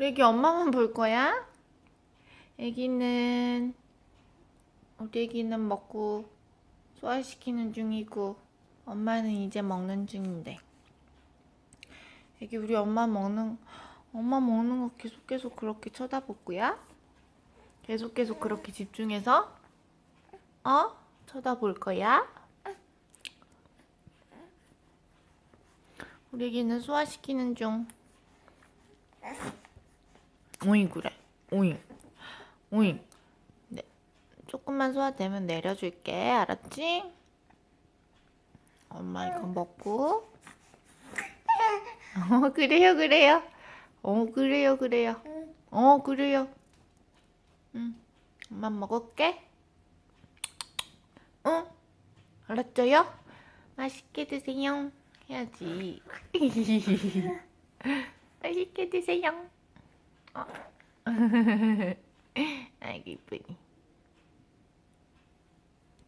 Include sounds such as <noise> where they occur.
우리 애기 엄마만 볼 거야? 애기는 우리 애기는 먹고 소화시키는 중이고 엄마는 이제 먹는 중인데 애기 우리 엄마 먹는 엄마 먹는 거 계속 계속 그렇게 쳐다볼 거야? 계속 계속 그렇게 집중해서 어? 쳐다볼 거야? 우리 애기는 소화시키는 중 오잉 그래. 오잉. 오잉. 네. 조금만 소화되면 내려줄게. 알았지? 엄마 이거 먹고. 어 그래요 그래요. 어 그래요 그래요. 어 그래요. 응. 엄마 먹을게. 응? 알았죠요? 맛있게 드세요. 해야지. <laughs> 맛있게 드세요 어. 아이고 이쁘니